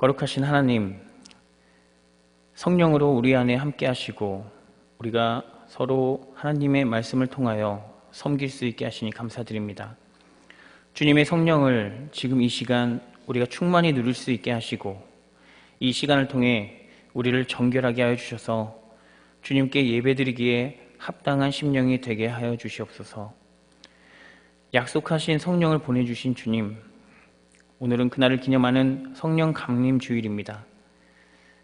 거룩하신 하나님, 성령으로 우리 안에 함께 하시고 우리가 서로 하나님의 말씀을 통하여 섬길 수 있게 하시니 감사드립니다. 주님의 성령을 지금 이 시간 우리가 충만히 누릴 수 있게 하시고 이 시간을 통해 우리를 정결하게 하여 주셔서 주님께 예배드리기에 합당한 심령이 되게 하여 주시옵소서. 약속하신 성령을 보내주신 주님, 오늘은 그날을 기념하는 성령 강림 주일입니다.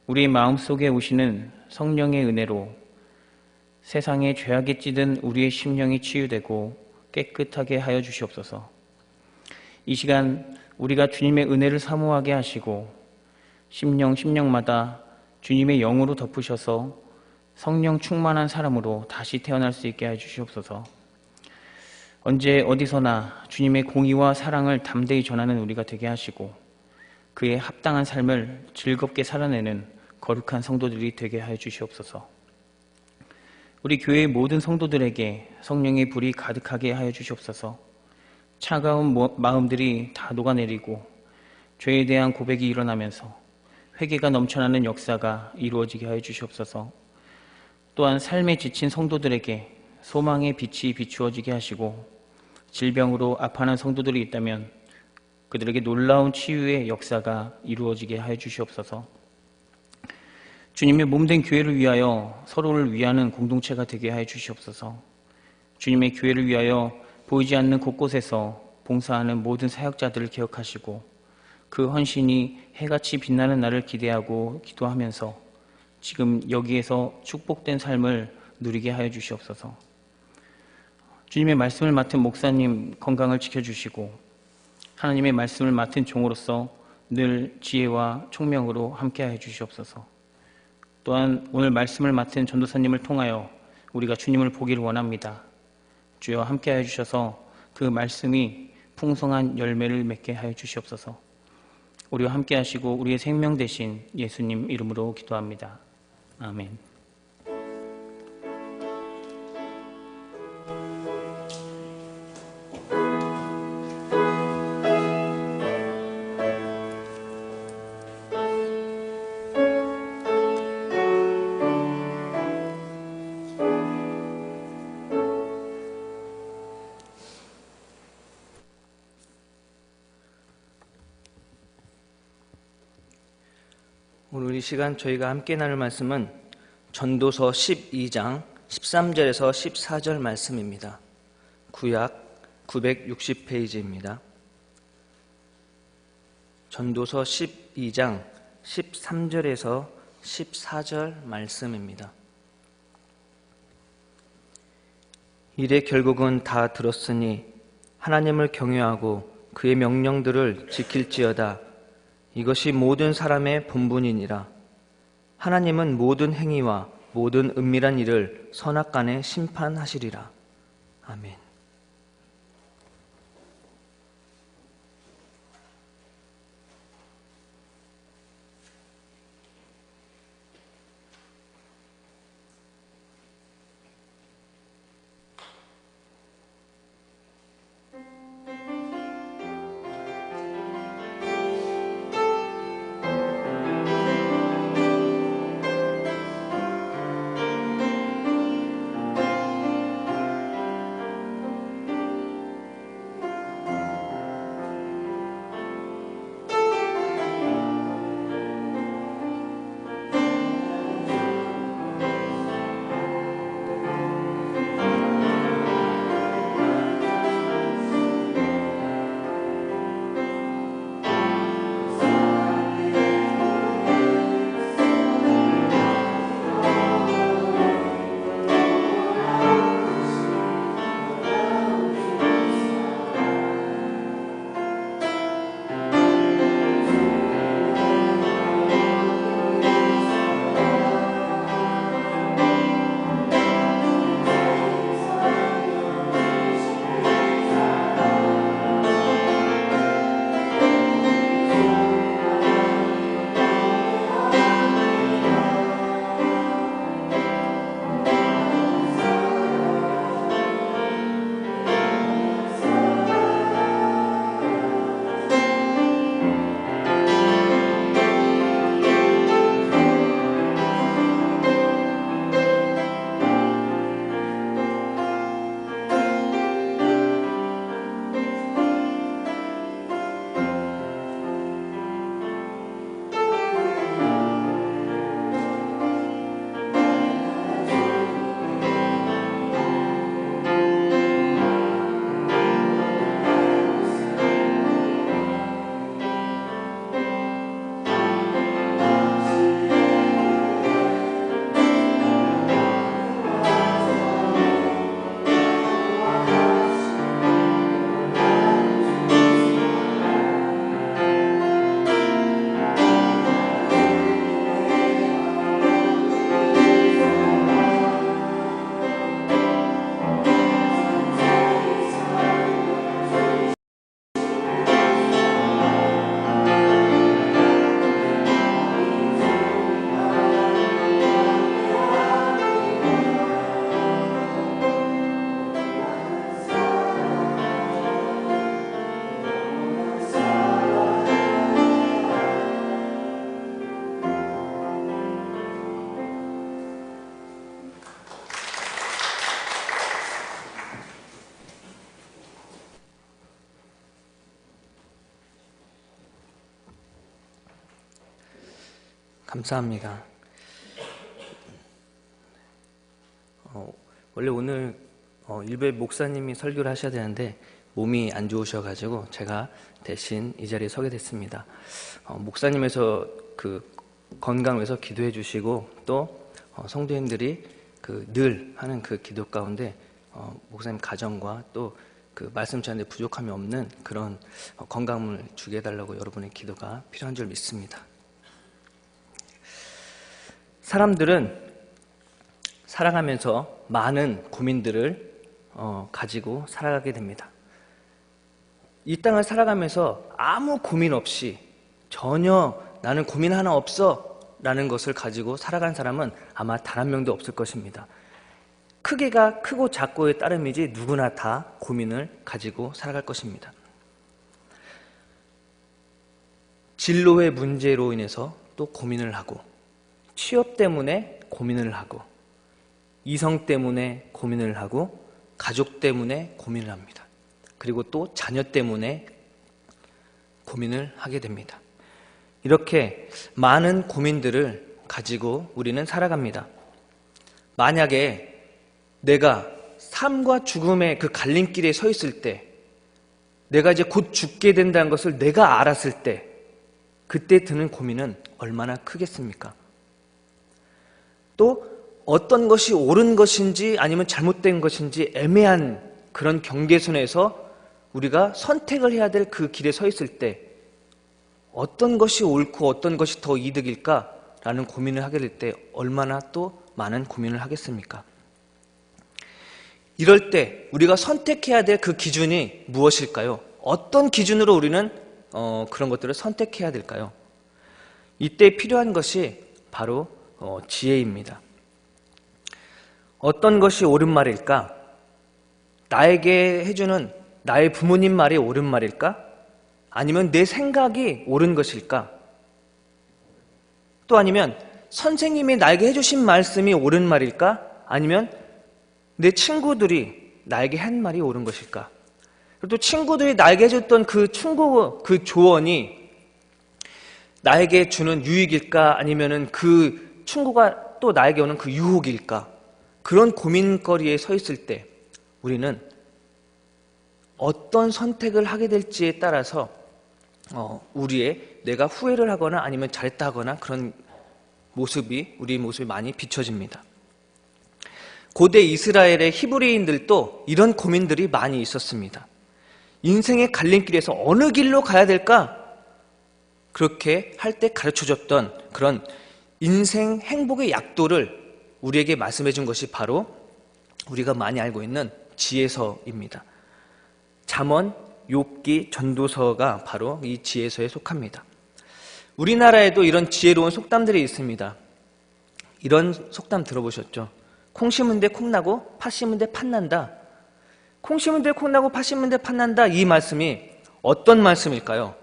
우리 마음속에 오시는 성령의 은혜로 세상에 죄악에 찌든 우리의 심령이 치유되고 깨끗하게 하여 주시옵소서. 이 시간 우리가 주님의 은혜를 사모하게 하시고 심령 심령마다 주님의 영으로 덮으셔서 성령 충만한 사람으로 다시 태어날 수 있게 해 주시옵소서. 언제 어디서나 주님의 공의와 사랑을 담대히 전하는 우리가 되게 하시고 그에 합당한 삶을 즐겁게 살아내는 거룩한 성도들이 되게 하여 주시옵소서. 우리 교회의 모든 성도들에게 성령의 불이 가득하게 하여 주시옵소서. 차가운 마음들이 다 녹아내리고 죄에 대한 고백이 일어나면서 회개가 넘쳐나는 역사가 이루어지게 하여 주시옵소서. 또한 삶에 지친 성도들에게 소망의 빛이 비추어지게 하시고 질병으로 아파하는 성도들이 있다면 그들에게 놀라운 치유의 역사가 이루어지게 하여 주시옵소서. 주님의 몸된 교회를 위하여 서로를 위하는 공동체가 되게 하여 주시옵소서. 주님의 교회를 위하여 보이지 않는 곳곳에서 봉사하는 모든 사역자들을 기억하시고 그 헌신이 해같이 빛나는 날을 기대하고 기도하면서 지금 여기에서 축복된 삶을 누리게 하여 주시옵소서. 주님의 말씀을 맡은 목사님 건강을 지켜주시고 하나님의 말씀을 맡은 종으로서 늘 지혜와 총명으로 함께하여 주시옵소서. 또한 오늘 말씀을 맡은 전도사님을 통하여 우리가 주님을 보기를 원합니다. 주여 함께하여 주셔서 그 말씀이 풍성한 열매를 맺게 하여 주시옵소서. 우리와 함께 하시고 우리의 생명 대신 예수님 이름으로 기도합니다. 아멘. 오늘 이 시간 저희가 함께 나눌 말씀은 전도서 12장 13절에서 14절 말씀입니다. 구약 960페이지입니다. 전도서 12장 13절에서 14절 말씀입니다. 일의 결국은 다 들었으니 하나님을 경외하고 그의 명령들을 지킬지어다 이것이 모든 사람의 본분이니라. 하나님은 모든 행위와 모든 은밀한 일을 선악간에 심판하시리라. 아멘. 감사합니다. 어, 원래 오늘 어, 일베 목사님이 설교를 하셔야 되는데 몸이 안 좋으셔가지고 제가 대신 이 자리에 서게 됐습니다. 어, 목사님에서 그 건강을 위해서 기도해 주시고 또 어, 성도님들이 그 늘 하는 그 기도 가운데 어, 목사님 가정과 또 그 말씀 전하는데 부족함이 없는 그런 어, 건강을 주게 해달라고 여러분의 기도가 필요한 줄 믿습니다. 사람들은 살아가면서 많은 고민들을 어, 가지고 살아가게 됩니다. 이 땅을 살아가면서 아무 고민 없이 전혀 나는 고민 하나 없어 라는 것을 가지고 살아간 사람은 아마 단 한 명도 없을 것입니다. 크기가 크고 작고에 따름이지 누구나 다 고민을 가지고 살아갈 것입니다. 진로의 문제로 인해서 또 고민을 하고 취업 때문에 고민을 하고 이성 때문에 고민을 하고 가족 때문에 고민을 합니다. 그리고 또 자녀 때문에 고민을 하게 됩니다. 이렇게 많은 고민들을 가지고 우리는 살아갑니다. 만약에 내가 삶과 죽음의 그 갈림길에 서 있을 때 내가 이제 곧 죽게 된다는 것을 내가 알았을 때 그때 드는 고민은 얼마나 크겠습니까? 또 어떤 것이 옳은 것인지 아니면 잘못된 것인지 애매한 그런 경계선에서 우리가 선택을 해야 될 그 길에 서 있을 때 어떤 것이 옳고 어떤 것이 더 이득일까라는 고민을 하게 될 때 얼마나 또 많은 고민을 하겠습니까? 이럴 때 우리가 선택해야 될 그 기준이 무엇일까요? 어떤 기준으로 우리는 어, 그런 것들을 선택해야 될까요? 이때 필요한 것이 바로 어, 지혜입니다. 어떤 것이 옳은 말일까? 나에게 해주는 나의 부모님 말이 옳은 말일까? 아니면 내 생각이 옳은 것일까? 또 아니면 선생님이 나에게 해주신 말씀이 옳은 말일까? 아니면 내 친구들이 나에게 한 말이 옳은 것일까? 그리고 또 친구들이 나에게 해줬던 그 충고, 그 조언이 나에게 주는 유익일까? 아니면은 그 충고가 또 나에게 오는 그 유혹일까? 그런 고민거리에 서 있을 때 우리는 어떤 선택을 하게 될지에 따라서 어, 우리의 내가 후회를 하거나 아니면 잘했다 하거나 그런 모습이 우리 모습이 많이 비춰집니다. 고대 이스라엘의 히브리인들도 이런 고민들이 많이 있었습니다. 인생의 갈림길에서 어느 길로 가야 될까? 그렇게 할 때 가르쳐 줬던 그런 인생 행복의 약도를 우리에게 말씀해 준 것이 바로 우리가 많이 알고 있는 지혜서입니다. 잠언, 욥기, 전도서가 바로 이 지혜서에 속합니다. 우리나라에도 이런 지혜로운 속담들이 있습니다. 이런 속담 들어보셨죠? 콩 심은 데 콩 나고 팥 심은 데 팥 난다. 콩 심은 데 콩 나고 팥 심은 데 팥 난다. 이 말씀이 어떤 말씀일까요?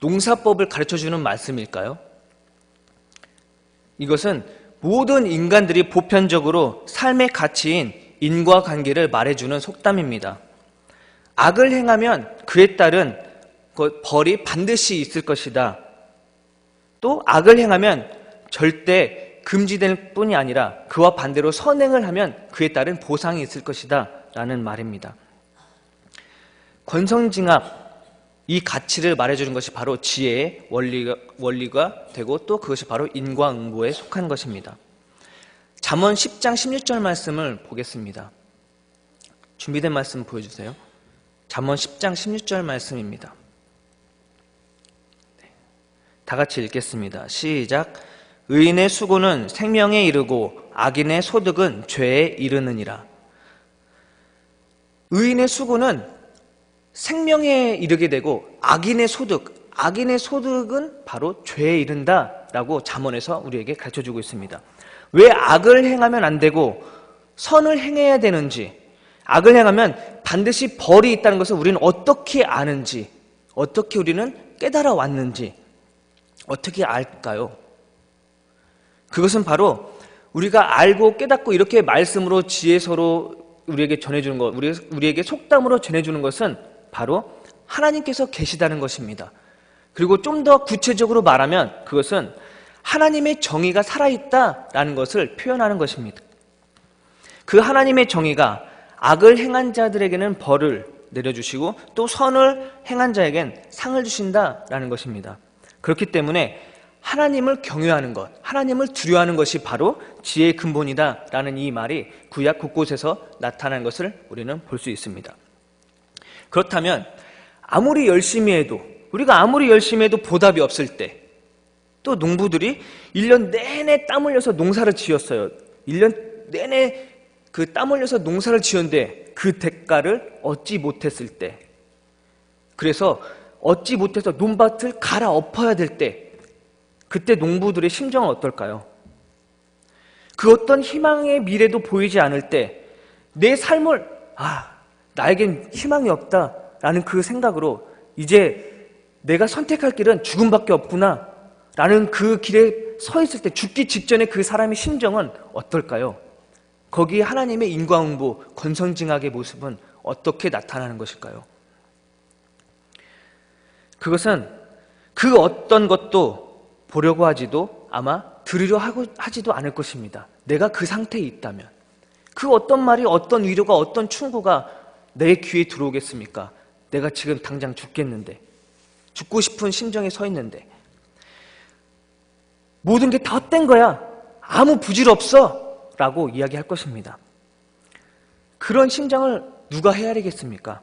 농사법을 가르쳐 주는 말씀일까요? 이것은 모든 인간들이 보편적으로 삶의 가치인 인과관계를 말해주는 속담입니다. 악을 행하면 그에 따른 그 벌이 반드시 있을 것이다. 또 악을 행하면 절대 금지될 뿐이 아니라 그와 반대로 선행을 하면 그에 따른 보상이 있을 것이다. 라는 말입니다. 권성징악 이 가치를 말해주는 것이 바로 지혜의 원리가, 원리가 되고 또 그것이 바로 인과응보에 속한 것입니다. 잠언 10장 16절 말씀을 보겠습니다. 준비된 말씀 보여주세요. 잠언 10장 16절 말씀입니다. 네. 다 같이 읽겠습니다. 시작. 의인의 수고는 생명에 이르고 악인의 소득은 죄에 이르느니라. 의인의 수고는 생명에 이르게 되고 악인의 소득, 악인의 소득은 바로 죄에 이른다라고 잠언에서 우리에게 가르쳐 주고 있습니다. 왜 악을 행하면 안 되고 선을 행해야 되는지, 악을 행하면 반드시 벌이 있다는 것을 우리는 어떻게 아는지, 어떻게 우리는 깨달아 왔는지, 어떻게 알까요? 그것은 바로 우리가 알고 깨닫고 이렇게 말씀으로 지혜서로 우리에게 전해주는 것, 우리에게 속담으로 전해주는 것은 바로 하나님께서 계시다는 것입니다. 그리고 좀 더 구체적으로 말하면 그것은 하나님의 정의가 살아있다라는 것을 표현하는 것입니다. 그 하나님의 정의가 악을 행한 자들에게는 벌을 내려주시고 또 선을 행한 자에겐 상을 주신다라는 것입니다. 그렇기 때문에 하나님을 경외하는 것, 하나님을 두려워하는 것이 바로 지혜의 근본이다라는 이 말이 구약 곳곳에서 나타난 것을 우리는 볼 수 있습니다. 그렇다면 아무리 열심히 해도 우리가 아무리 열심히 해도 보답이 없을 때 또 농부들이 1년 내내 땀 흘려서 농사를 지었어요. 1년 내내 그 땀 흘려서 농사를 지었는데 그 대가를 얻지 못했을 때 그래서 얻지 못해서 논밭을 갈아엎어야 될 때 그때 농부들의 심정은 어떨까요? 그 어떤 희망의 미래도 보이지 않을 때 내 삶을 아 나에겐 희망이 없다 라는 그 생각으로 이제 내가 선택할 길은 죽음밖에 없구나 라는 그 길에 서 있을 때 죽기 직전에 그 사람의 심정은 어떨까요? 거기에 하나님의 인과응보, 권선징악의 모습은 어떻게 나타나는 것일까요? 그것은 그 어떤 것도 보려고 하지도 아마 들으려 하고 하지도 않을 것입니다. 내가 그 상태에 있다면 그 어떤 말이 어떤 위로가 어떤 충고가 내 귀에 들어오겠습니까? 내가 지금 당장 죽겠는데 죽고 싶은 심정에 서 있는데 모든 게 다 헛된 거야. 아무 부질 없어. 라고 이야기할 것입니다. 그런 심정을 누가 헤아리겠습니까?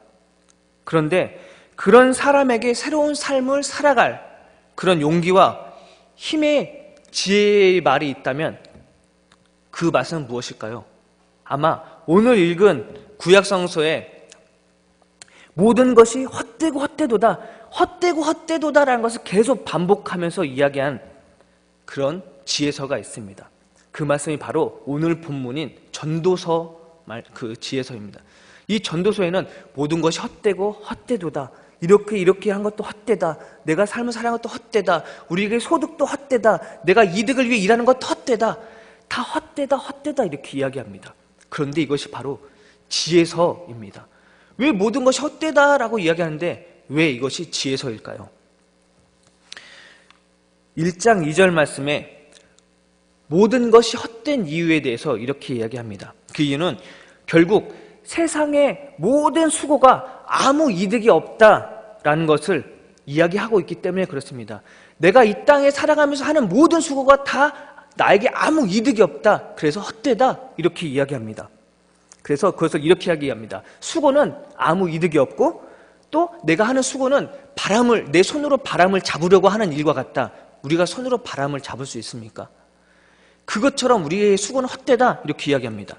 그런데 그런 사람에게 새로운 삶을 살아갈 그런 용기와 힘의 지혜의 말이 있다면 그 맛은 무엇일까요? 아마 오늘 읽은 구약성서에 모든 것이 헛되고 헛되도다, 헛되고 헛되도다라는 것을 계속 반복하면서 이야기한 그런 지혜서가 있습니다. 그 말씀이 바로 오늘 본문인 전도서 말 그 지혜서입니다. 이 전도서에는 모든 것이 헛되고 헛되도다. 이렇게 이렇게 한 것도 헛되다. 내가 삶을 살아간 것도 헛되다. 우리에게 소득도 헛되다. 내가 이득을 위해 일하는 것도 헛되다. 다 헛되다, 헛되다 이렇게 이야기합니다. 그런데 이것이 바로 지혜서입니다. 왜 모든 것이 헛되다라고 이야기하는데 왜 이것이 지혜서일까요? 1장 2절 말씀에 모든 것이 헛된 이유에 대해서 이렇게 이야기합니다. 그 이유는 결국 세상의 모든 수고가 아무 이득이 없다라는 것을 이야기하고 있기 때문에 그렇습니다. 내가 이 땅에 살아가면서 하는 모든 수고가 다 나에게 아무 이득이 없다. 그래서 헛되다. 이렇게 이야기합니다. 그래서 그것을 이렇게 이야기합니다. 수고는 아무 이득이 없고 또 내가 하는 수고는 바람을 내 손으로 바람을 잡으려고 하는 일과 같다. 우리가 손으로 바람을 잡을 수 있습니까? 그것처럼 우리의 수고는 헛되다 이렇게 이야기합니다.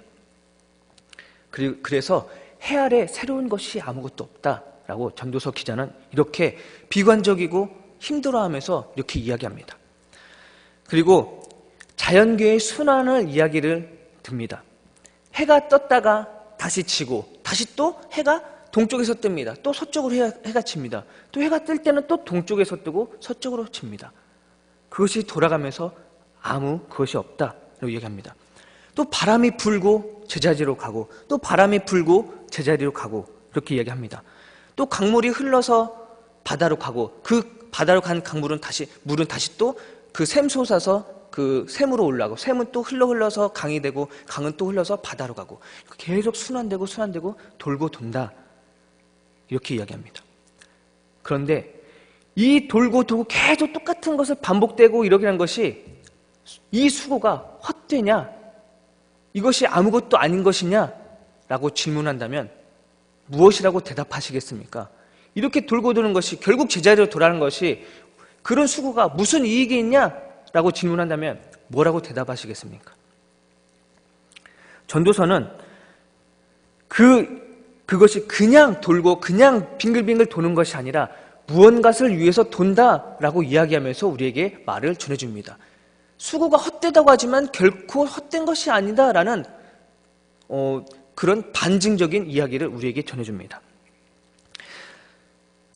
그래서 해 아래 새로운 것이 아무것도 없다라고 전도서 기자는 이렇게 비관적이고 힘들어하면서 이렇게 이야기합니다. 그리고 자연계의 순환을 이야기를 듭니다. 해가 떴다가 다시 지고 다시 또 해가 동쪽에서 뜹니다. 또 서쪽으로 해가, 해가 칩니다. 또 해가 뜰 때는 또 동쪽에서 뜨고 서쪽으로 칩니다. 그것이 돌아가면서 아무 그것이 없다라고 얘기합니다. 또 바람이 불고 제자리로 가고 또 바람이 불고 제자리로 가고 이렇게 이야기합니다. 또 강물이 흘러서 바다로 가고 그 바다로 간 강물은 다시 물은 다시 또 그 샘 솟아서 그 샘으로 올라가고 샘은 또 흘러 흘러서 강이 되고 강은 또 흘러서 바다로 가고 계속 순환되고 순환되고 돌고 돈다 이렇게 이야기합니다. 그런데 이 돌고 돌고 계속 똑같은 것을 반복되고 이렇게 한 것이 이 수고가 헛되냐? 이것이 아무것도 아닌 것이냐? 라고 질문한다면 무엇이라고 대답하시겠습니까? 이렇게 돌고 도는 것이 결국 제자리로 돌아가는 것이 그런 수고가 무슨 이익이 있냐? 라고 질문한다면 뭐라고 대답하시겠습니까? 전도서는 그, 그것이 그냥 돌고 그냥 빙글빙글 도는 것이 아니라 무언가를 위해서 돈다 라고 이야기하면서 우리에게 말을 전해줍니다. 수고가 헛되다고 하지만 결코 헛된 것이 아니다 라는 어, 그런 반증적인 이야기를 우리에게 전해줍니다.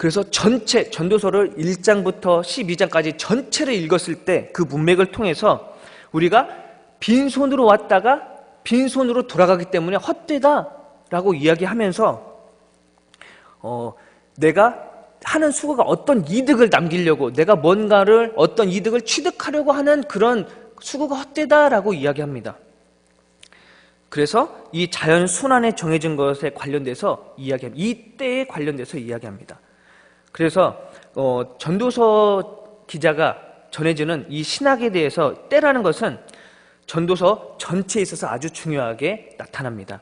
그래서 전체 전도서를 1장부터 12장까지 전체를 읽었을 때 그 문맥을 통해서 우리가 빈손으로 왔다가 빈손으로 돌아가기 때문에 헛되다라고 이야기하면서 어, 내가 하는 수고가 어떤 이득을 남기려고 내가 뭔가를 어떤 이득을 취득하려고 하는 그런 수고가 헛되다라고 이야기합니다. 그래서 이 자연 순환에 정해진 것에 관련돼서 이야기합니다. 이 때에 관련돼서 이야기합니다. 그래서 어, 전도서 기자가 전해주는 이 신학에 대해서 때라는 것은 전도서 전체에 있어서 아주 중요하게 나타납니다.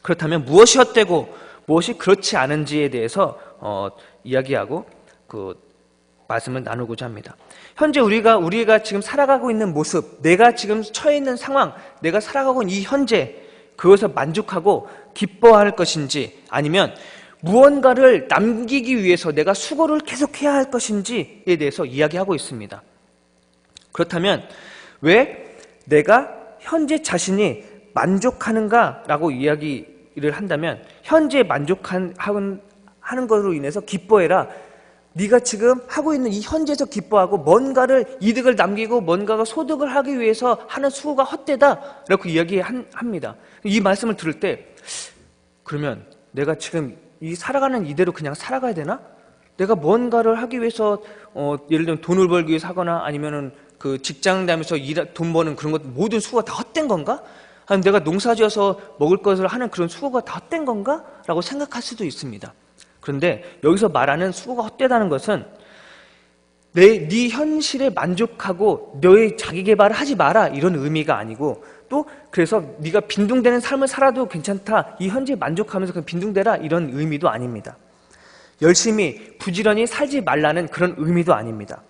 그렇다면 무엇이 헛되고 무엇이 그렇지 않은지에 대해서 어, 이야기하고 그 말씀을 나누고자 합니다. 현재 우리가 우리가 지금 살아가고 있는 모습, 내가 지금 처해 있는 상황, 내가 살아가고 있는 이 현재 그것을 만족하고 기뻐할 것인지 아니면 무언가를 남기기 위해서 내가 수고를 계속해야 할 것인지에 대해서 이야기하고 있습니다. 그렇다면 왜 내가 현재 자신이 만족하는가라고 이야기를 한다면 현재 만족한 하는 것으로 인해서 기뻐해라. 네가 지금 하고 있는 이 현재에서 기뻐하고 뭔가를 이득을 남기고 뭔가가 소득을 하기 위해서 하는 수고가 헛되다라고 이야기합니다. 이 말씀을 들을 때 그러면 내가 지금 이 살아가는 이대로 그냥 살아가야 되나? 내가 뭔가를 하기 위해서 어, 예를 들면 돈을 벌기 위해서 하거나 아니면은 그 직장 다니면서 일, 돈 버는 그런 것 모든 수고가 다 헛된 건가? 아니면 내가 농사지어서 먹을 것을 하는 그런 수고가 다 헛된 건가? 라고 생각할 수도 있습니다. 그런데 여기서 말하는 수고가 헛되다는 것은 내, 네 현실에 만족하고 너의 자기 개발을 하지 마라 이런 의미가 아니고 또 그래서 네가 빈둥대는 삶을 살아도 괜찮다 이 현재에 만족하면서 그냥 빈둥대라 이런 의미도 아닙니다. 열심히 부지런히 살지 말라는 그런 의미도 아닙니다.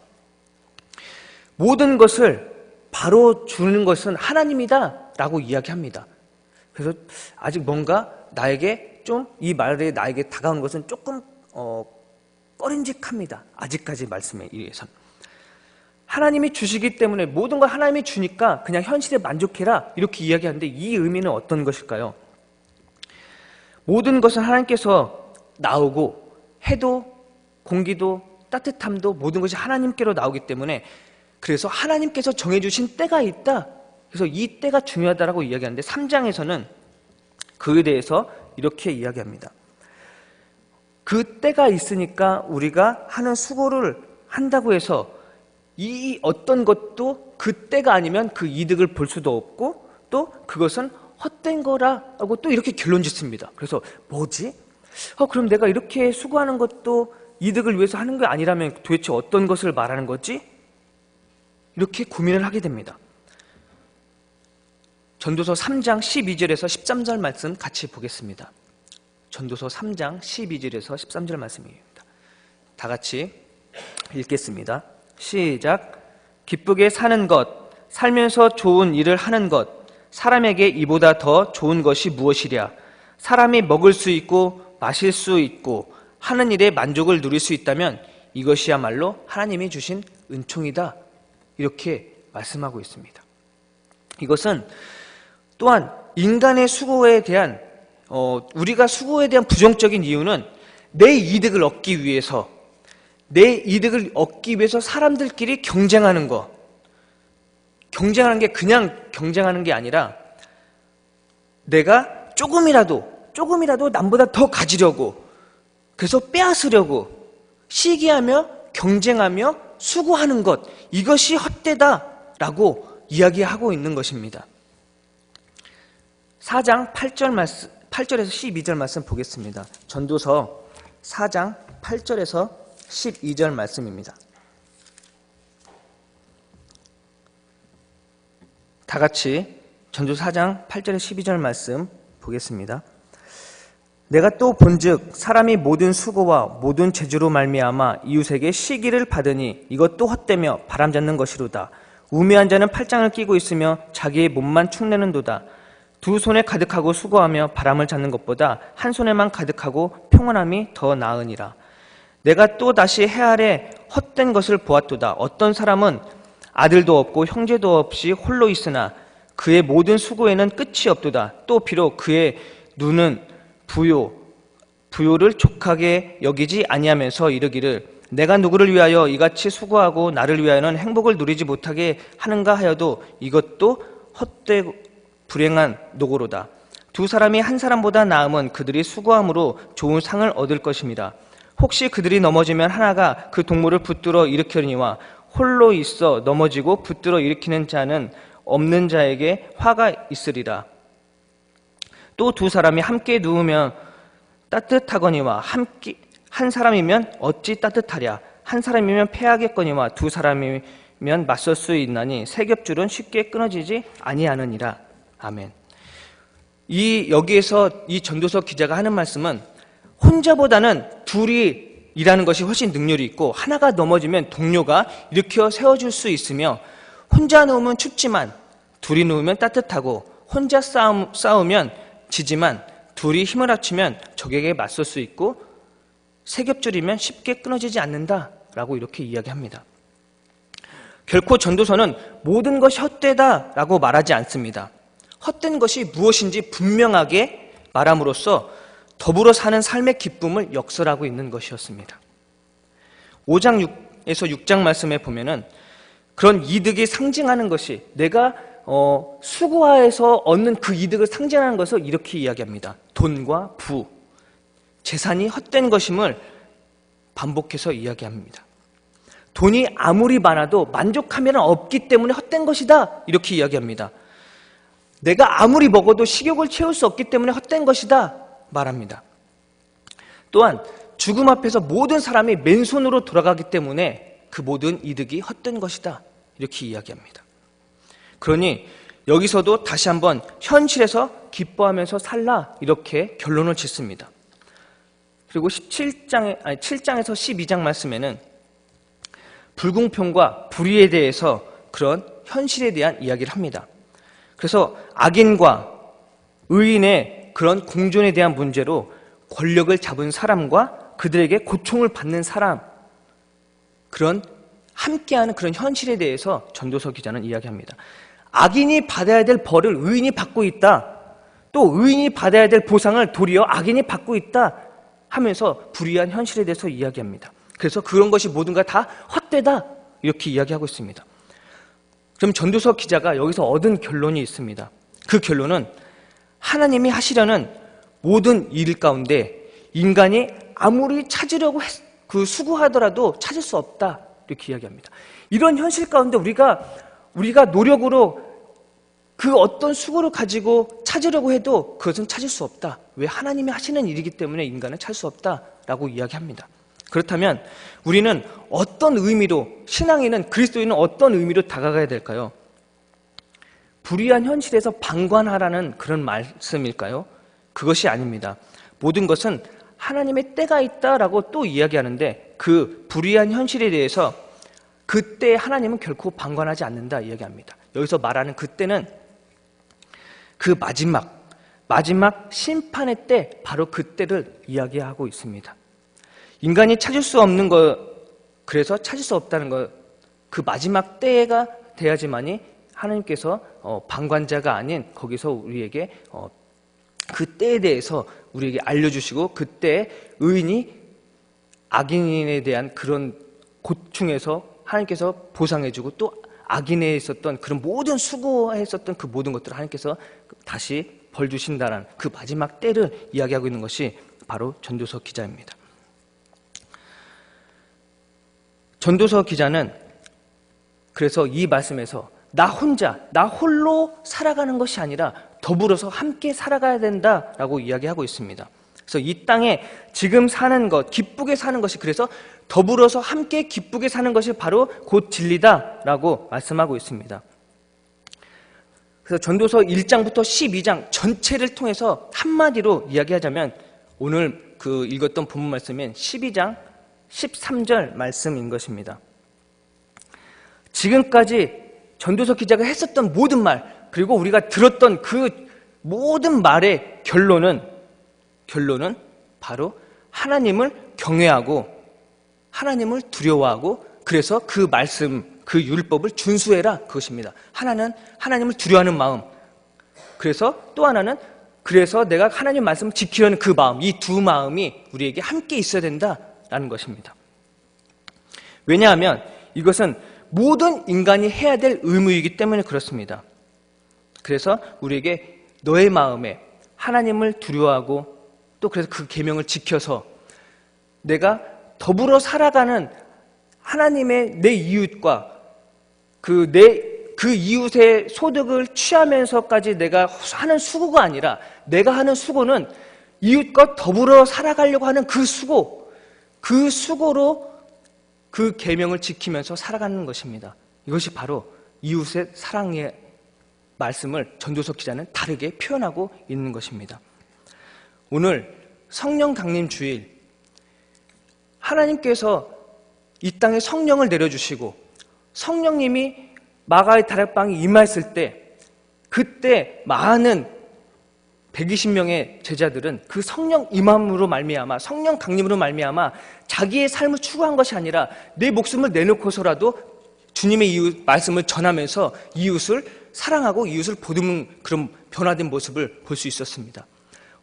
모든 것을 바로 주는 것은 하나님이다라고 이야기합니다. 그래서 아직 뭔가 나에게 좀 이 말에 나에게 다가오는 것은 조금 어, 꺼림직합니다. 아직까지 말씀에 의해서 하나님이 주시기 때문에 모든 걸 하나님이 주니까 그냥 현실에 만족해라 이렇게 이야기하는데 이 의미는 어떤 것일까요? 모든 것은 하나님께서 나오고 해도 공기도 따뜻함도 모든 것이 하나님께로 나오기 때문에 그래서 하나님께서 정해주신 때가 있다. 그래서 이 때가 중요하다라고 이야기하는데 3장에서는 그에 대해서 이렇게 이야기합니다. 그 때가 있으니까 우리가 하는 수고를 한다고 해서 이 어떤 것도 그 때가 아니면 그 이득을 볼 수도 없고 또 그것은 헛된 거라고 또 이렇게 결론 짓습니다. 그래서 뭐지? 어, 그럼 내가 이렇게 수고하는 것도 이득을 위해서 하는 게 아니라면 도대체 어떤 것을 말하는 거지? 이렇게 고민을 하게 됩니다. 전도서 3장 12절에서 13절 말씀 같이 보겠습니다. 전도서 3장 12절에서 13절 말씀입니다. 다 같이 읽겠습니다. 시작. 기쁘게 사는 것, 살면서 좋은 일을 하는 것, 사람에게 이보다 더 좋은 것이 무엇이랴? 사람이 먹을 수 있고 마실 수 있고 하는 일에 만족을 누릴 수 있다면 이것이야말로 하나님이 주신 은총이다. 이렇게 말씀하고 있습니다. 이것은 또한 인간의 수고에 대한 어, 우리가 수고에 대한 부정적인 이유는 내 이득을 얻기 위해서 내 이득을 얻기 위해서 사람들끼리 경쟁하는 거 경쟁하는 게 그냥 경쟁하는 게 아니라 내가 조금이라도 조금이라도 남보다 더 가지려고 그래서 빼앗으려고 시기하며 경쟁하며 수고하는 것 이것이 헛되다라고 이야기하고 있는 것입니다. 4장 8절 말씀, 8절에서 12절 말씀 보겠습니다. 전도서 4장 8절에서 12절 말씀입니다. 다 같이 전도 4장 8절에서 12절 말씀 보겠습니다. 내가 또 본즉 사람이 모든 수고와 모든 재주로 말미암아 이웃에게 시기를 받으니 이것도 헛되며 바람잡는 것이로다. 우매한 자는 팔짱을 끼고 있으며 자기의 몸만 축내는도다. 두 손에 가득하고 수고하며 바람을 잡는 것보다 한 손에만 가득하고 평온함이 더 나으니라. 내가 또 다시 해 아래 헛된 것을 보았도다. 어떤 사람은 아들도 없고 형제도 없이 홀로 있으나 그의 모든 수고에는 끝이 없도다. 또 비록 그의 눈은 부요 부요를 족하게 여기지 아니하면서 이르기를 내가 누구를 위하여 이같이 수고하고 나를 위하여는 행복을 누리지 못하게 하는가 하여도 이것도 헛되 불행한 노고로다. 두 사람이 한 사람보다 나음은 그들이 수고함으로 좋은 상을 얻을 것입니다. 혹시 그들이 넘어지면 하나가 그 동물을 붙들어 일으키니와 홀로 있어 넘어지고 붙들어 일으키는 자는 없는 자에게 화가 있으리라. 또 두 사람이 함께 누우면 따뜻하거니와 함께 한 사람이면 어찌 따뜻하랴 한 사람이면 패하겠거니와 두 사람이면 맞설 수 있나니 세 겹줄은 쉽게 끊어지지 아니하느니라 아멘. 이 여기에서 이 전도서 기자가 하는 말씀은 혼자보다는 둘이 일하는 것이 훨씬 능률이 있고 하나가 넘어지면 동료가 일으켜 세워줄 수 있으며 혼자 누우면 춥지만 둘이 누우면 따뜻하고 혼자 싸움, 싸우면 지지만 둘이 힘을 합치면 적에게 맞설 수 있고 세 겹줄이면 쉽게 끊어지지 않는다라고 이렇게 이야기합니다. 결코 전도서는 모든 것이 헛되다라고 말하지 않습니다. 헛된 것이 무엇인지 분명하게 말함으로써 더불어 사는 삶의 기쁨을 역설하고 있는 것이었습니다. 5장 6에서 6장 말씀에 보면은 그런 이득이 상징하는 것이 내가 어, 수고하여서 얻는 그 이득을 상징하는 것을 이렇게 이야기합니다. 돈과 부, 재산이 헛된 것임을 반복해서 이야기합니다. 돈이 아무리 많아도 만족하면 없기 때문에 헛된 것이다. 이렇게 이야기합니다. 내가 아무리 먹어도 식욕을 채울 수 없기 때문에 헛된 것이다. 말합니다. 또한 죽음 앞에서 모든 사람이 맨손으로 돌아가기 때문에 그 모든 이득이 헛된 것이다. 이렇게 이야기합니다. 그러니 여기서도 다시 한번 현실에서 기뻐하면서 살라 이렇게 결론을 짓습니다. 그리고 17장에 아니 7장에서 12장 말씀에는 불공평과 불의에 대해서 그런 현실에 대한 이야기를 합니다. 그래서 악인과 의인의 그런 공존에 대한 문제로 권력을 잡은 사람과 그들에게 고통을 받는 사람 그런 함께하는 그런 현실에 대해서 전도서 기자는 이야기합니다. 악인이 받아야 될 벌을 의인이 받고 있다. 또 의인이 받아야 될 보상을 도리어 악인이 받고 있다 하면서 불의한 현실에 대해서 이야기합니다. 그래서 그런 것이 모든가 다 헛되다 이렇게 이야기하고 있습니다. 그럼 전도서 기자가 여기서 얻은 결론이 있습니다. 그 결론은 하나님이 하시려는 모든 일 가운데 인간이 아무리 찾으려고 했- 그 수고하더라도 찾을 수 없다 이렇게 이야기합니다. 이런 현실 가운데 우리가 우리가 노력으로 그 어떤 수고를 가지고 찾으려고 해도 그것은 찾을 수 없다. 왜 하나님이 하시는 일이기 때문에 인간은 찾을 수 없다라고 이야기합니다. 그렇다면 우리는 어떤 의미로 신앙인은 그리스도인은 어떤 의미로 다가가야 될까요? 불의한 현실에서 방관하라는 그런 말씀일까요? 그것이 아닙니다. 모든 것은 하나님의 때가 있다라고 또 이야기하는데 그 불의한 현실에 대해서 그때 하나님은 결코 방관하지 않는다 이야기합니다. 여기서 말하는 그때는 그 마지막 마지막 심판의 때 바로 그때를 이야기하고 있습니다. 인간이 찾을 수 없는 것 그래서 찾을 수 없다는 것 그 마지막 때가 돼야지만이 하나님께서 어, 방관자가 아닌 거기서 우리에게 어, 그 때에 대해서 우리에게 알려주시고 그때 의인이 악인에 대한 그런 고충에서 하나님께서 보상해주고 또 악인에 있었던 그런 모든 수고했었던 그 모든 것들을 하나님께서 다시 벌 주신다는 그 마지막 때를 이야기하고 있는 것이 바로 전도서 기자입니다. 전도서 기자는 그래서 이 말씀에서 나 혼자, 나 홀로 살아가는 것이 아니라 더불어서 함께 살아가야 된다라고 이야기하고 있습니다. 그래서 이 땅에 지금 사는 것, 기쁘게 사는 것이 그래서 더불어서 함께 기쁘게 사는 것이 바로 곧 진리다라고 말씀하고 있습니다. 그래서 전도서 1장부터 12장 전체를 통해서 한마디로 이야기하자면 오늘 그 읽었던 본문 말씀인 12장 13절 말씀인 것입니다. 지금까지 전도서 기자가 했었던 모든 말, 그리고 우리가 들었던 그 모든 말의 결론은, 결론은 바로 하나님을 경외하고, 하나님을 두려워하고, 그래서 그 말씀, 그 율법을 준수해라. 그것입니다. 하나는 하나님을 두려워하는 마음. 그래서 또 하나는 그래서 내가 하나님 말씀을 지키려는 그 마음, 이 두 마음이 우리에게 함께 있어야 된다라는 것입니다. 왜냐하면 이것은 모든 인간이 해야 될 의무이기 때문에 그렇습니다. 그래서 우리에게 너의 마음에 하나님을 두려워하고 또 그래서 그 계명을 지켜서 내가 더불어 살아가는 하나님의 내 이웃과 그 내그 이웃의 소득을 취하면서까지 내가 하는 수고가 아니라 내가 하는 수고는 이웃과 더불어 살아가려고 하는 그 수고 그 수고로 그 계명을 지키면서 살아가는 것입니다. 이것이 바로 이웃의 사랑의 말씀을 전도석 기자는 다르게 표현하고 있는 것입니다. 오늘 성령 강림 주일 하나님께서 이 땅에 성령을 내려주시고 성령님이 마가의 다락방에 임하였을 때 그때 많은 120명의 제자들은 그 성령 임함으로 말미암아 성령 강림으로 말미암아 자기의 삶을 추구한 것이 아니라 내 목숨을 내놓고서라도 주님의 이웃 말씀을 전하면서 이웃을 사랑하고 이웃을 보듬는 그런 변화된 모습을 볼 수 있었습니다.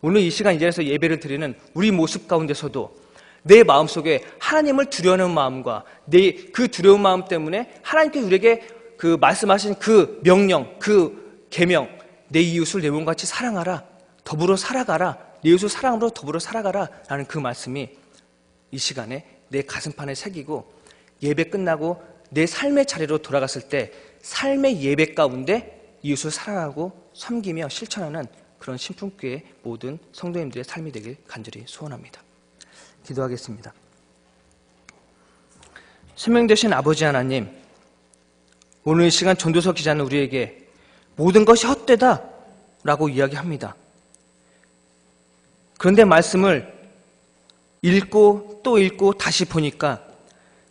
오늘 이 시간 이 자리에서 예배를 드리는 우리 모습 가운데서도 내 마음속에 하나님을 두려워하는 마음과 내 그 두려운 마음 때문에 하나님께서 우리에게 그 말씀하신 그 명령, 그 계명, 내 이웃을 내 몸같이 사랑하라. 더불어 살아가라. 내 이웃을 사랑으로 더불어 살아가라. 라는 그 말씀이 이 시간에 내 가슴판에 새기고 예배 끝나고 내 삶의 자리로 돌아갔을 때 삶의 예배 가운데 이웃을 사랑하고 섬기며 실천하는 그런 신품교의 모든 성도님들의 삶이 되길 간절히 소원합니다. 기도하겠습니다. 생명 되신 아버지 하나님, 오늘 이 시간 전도석 기자는 우리에게 모든 것이 헛되다 라고 이야기합니다. 그런데 말씀을 읽고 또 읽고 다시 보니까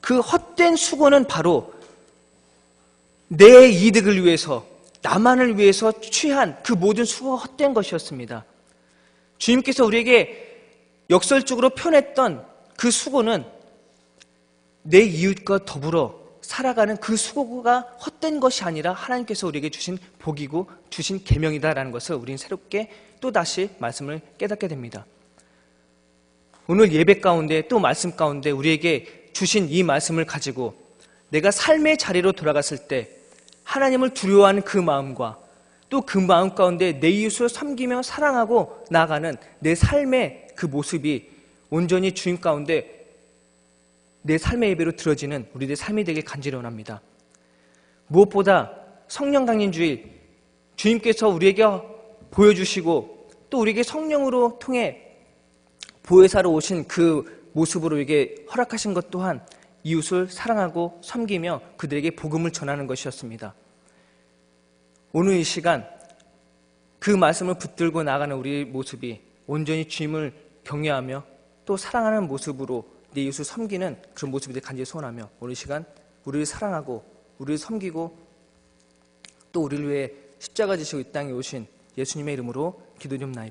그 헛된 수고는 바로 내 이득을 위해서 나만을 위해서 취한 그 모든 수고가 헛된 것이었습니다. 주님께서 우리에게 역설적으로 표현했던 그 수고는 내 이웃과 더불어 살아가는 그 수고가 헛된 것이 아니라 하나님께서 우리에게 주신 복이고 주신 계명이다라는 것을 우리는 새롭게 또 다시 말씀을 깨닫게 됩니다. 오늘 예배 가운데 또 말씀 가운데 우리에게 주신 이 말씀을 가지고 내가 삶의 자리로 돌아갔을 때 하나님을 두려워하는 그 마음과 또 그 마음 가운데 내 이웃을 섬기며 사랑하고 나아가는 내 삶의 그 모습이 온전히 주님 가운데 내 삶의 예배로 들어지는 우리들의 삶이 되길 간절히 원합니다. 무엇보다 성령 강림 주일 주님께서 우리에게 보여주시고 또 우리에게 성령으로 통해 보혜사로 오신 그 모습으로 우리에게 허락하신 것 또한 이웃을 사랑하고 섬기며 그들에게 복음을 전하는 것이었습니다. 오늘 이 시간 그 말씀을 붙들고 나가는 우리 모습이 온전히 주님을 경외하며 또 사랑하는 모습으로 내 이웃을 섬기는 그런 모습이 되 간절히 소원하며 오늘 이 시간 우리를 사랑하고 우리를 섬기고 또 우리를 위해 십자가 지시고 이 땅에 오신 예수님의 이름으로 기도드립니다.